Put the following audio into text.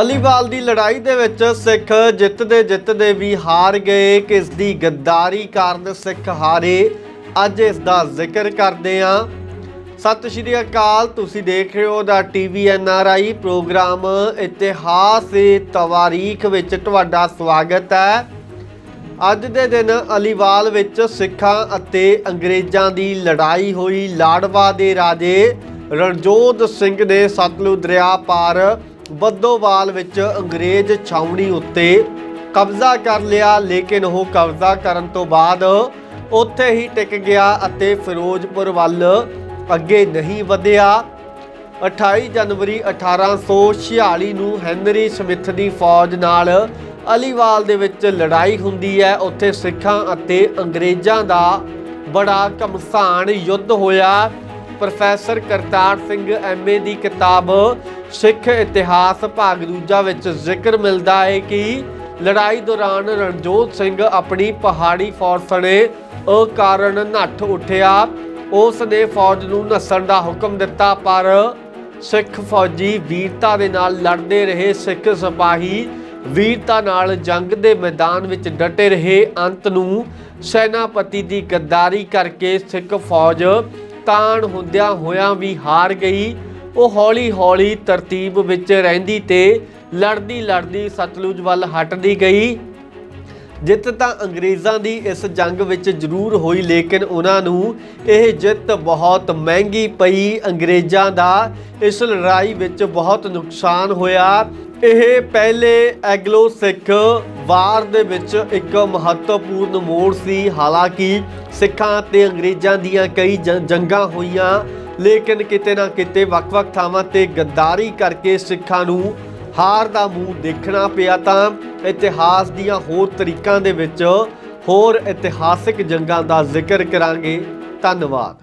ਅਲੀਵਾਲ ਦੀ ਲੜਾਈ ਦੇ ਵਿੱਚ ਸਿੱਖ ਜਿੱਤਦੇ ਜਿੱਤਦੇ ਵੀ ਹਾਰ ਗਏ। ਕਿਸ ਦੀ ਗੱਦਾਰੀ ਕਾਰਨ ਸਿੱਖ ਹਾਰੇ, ਅੱਜ ਇਸ ਦਾ ਜ਼ਿਕਰ ਕਰਦੇ ਆਂ। ਸਤਿ ਸ਼੍ਰੀ ਅਕਾਲ, ਤੁਸੀਂ ਦੇਖ ਰਹੇ ਹੋ ਦਾ TV N R I programme ਇਤਿਹਾਸ ਤੇ ਤਵਾਰੀਖ ਵਿੱਚ ਤੁਹਾਡਾ ਸਵਾਗਤ ਹੈ। ਅੱਜ ਦੇ ਦਿਨ ਅਲੀਵਾਲ ਵਿੱਚ ਸਿੱਖਾਂ ਅਤੇ ਅੰਗਰੇਜ਼ਾਂ ਦੀ ਲੜਾਈ ਹੋਈ। ਲਾੜਵਾ ਦੇ ਰਾਜੇ ਰਣਜੋਤ ਸਿੰਘ ਨੇ ਸਤਲੁਜ ਦਰਿਆ ਪਾਰ ਬੱਦੋਵਾਲ ਵਿੱਚ ਅੰਗਰੇਜ਼ ਛਾਉਣੀ ਉੱਤੇ ਕਬਜ਼ਾ ਕਰ ਲਿਆ, ਲੇਕਿਨ ਉਹ ਕਬਜ਼ਾ ਕਰਨ ਤੋਂ ਬਾਅਦ ਉੱਥੇ ਹੀ ਟਿਕ ਗਿਆ ਅਤੇ ਫਿਰੋਜ਼ਪੁਰ ਵੱਲ ਅੱਗੇ ਨਹੀਂ ਵਧਿਆ। 28 ਜਨਵਰੀ 1846 ਨੂੰ ਹੈਨਰੀ ਸਮਿਥ ਦੀ ਫੌਜ ਨਾਲ ਅਲੀਵਾਲ ਦੇ ਵਿੱਚ ਲੜਾਈ ਹੁੰਦੀ ਹੈ। ਉੱਥੇ ਸਿੱਖਾਂ ਅਤੇ ਅੰਗਰੇਜ਼ਾਂ ਦਾ ਬੜਾ ਘਮਸਾਨ ਯੁੱਧ ਹੋਇਆ। ਪ੍ਰੋਫੈਸਰ ਕਰਤਾਰ ਸਿੰਘ ਐਮਏ ਦੀ ਕਿਤਾਬ ਸਿੱਖ ਇਤਿਹਾਸ ਭਾਗ ਦੂਜਾ ਵਿੱਚ ਜ਼ਿਕਰ ਮਿਲਦਾ ਹੈ ਕਿ ਲੜਾਈ ਦੌਰਾਨ ਰਣਜੋਤ ਸਿੰਘ ਆਪਣੀ ਪਹਾੜੀ ਫੌਜ ਸਣੇ ਅਕਾਰਨ ਨੱਠ ਉੱਠਿਆ। ਉਸ ਨੇ ਫੌਜ ਨੂੰ ਨੱਸਣ ਦਾ ਹੁਕਮ ਦਿੱਤਾ, ਪਰ ਸਿੱਖ ਫੌਜੀ ਵੀਰਤਾ ਦੇ ਨਾਲ ਲੜਦੇ ਰਹੇ। ਸਿੱਖ ਸਿਪਾਹੀ ਵੀਰਤਾ ਨਾਲ ਜੰਗ ਦੇ ਮੈਦਾਨ ਵਿੱਚ ਡਟੇ ਰਹੇ। ਅੰਤ ਨੂੰ ਸੈਨਾਪਤੀ ਦੀ ਗੱਦਾਰੀ ਕਰਕੇ ਸਿੱਖ ਫੌਜ ਤਾਣ ਹੁੰਦਿਆਂ ਹੋਇਆਂ ਵੀ ਹਾਰ ਗਈ। ਉਹ ਹੌਲੀ-ਹੌਲੀ ਤਰਤੀਬ ਵਿੱਚ ਰਹਿੰਦੀ ਤੇ ਲੜਦੀ ਲੜਦੀ ਸਤਲੁਜ ਵੱਲ ਹਟਦੀ ਗਈ। ਜਿੱਤ ਤਾਂ ਅੰਗਰੇਜ਼ਾਂ ਦੀ ਇਸ ਜੰਗ ਵਿੱਚ ਜ਼ਰੂਰ ਹੋਈ, ਲੇਕਿਨ ਉਹਨਾਂ ਨੂੰ ਇਹ ਜਿੱਤ ਬਹੁਤ ਮਹਿੰਗੀ ਪਈ। ਅੰਗਰੇਜ਼ਾਂ ਦਾ ਇਸ ਲੜਾਈ ਵਿੱਚ ਬਹੁਤ ਨੁਕਸਾਨ ਹੋਇਆ। ਇਹ ਪਹਿਲੇ ਐਗਲੋ ਸਿੱਖ ਵਾਰ ਦੇ ਵਿੱਚ ਇੱਕ ਮਹੱਤਵਪੂਰਨ ਮੋੜ ਸੀ। ਹਾਲਾਂਕਿ ਸਿੱਖਾਂ ਤੇ ਅੰਗਰੇਜ਼ਾਂ ਦੀਆਂ ਕਈ ਜ- ਜੰਗਾਂ ਹੋਈਆਂ, ਲੇਕਿਨ ਕਿਤੇ ਨਾ ਕਿਤੇ ਵੱਖ-ਵੱਖ ਥਾਵਾਂ ਤੇ ਗੱਦਾਰੀ ਕਰਕੇ ਸਿੱਖਾਂ ਨੂੰ ਹਾਰ ਦਾ ਮੂੰਹ ਦੇਖਣਾ ਪਿਆ ਤਾਂ ਇਤਿਹਾਸ ਦੀਆਂ ਹੋਰ ਤਰੀਕਾਂ ਦੇ ਵਿੱਚ ਹੋਰ ਇਤਿਹਾਸਿਕ ਜੰਗਾਂ ਦਾ ਜ਼ਿਕਰ ਕਰਾਂਗੇ। ਧੰਨਵਾਦ।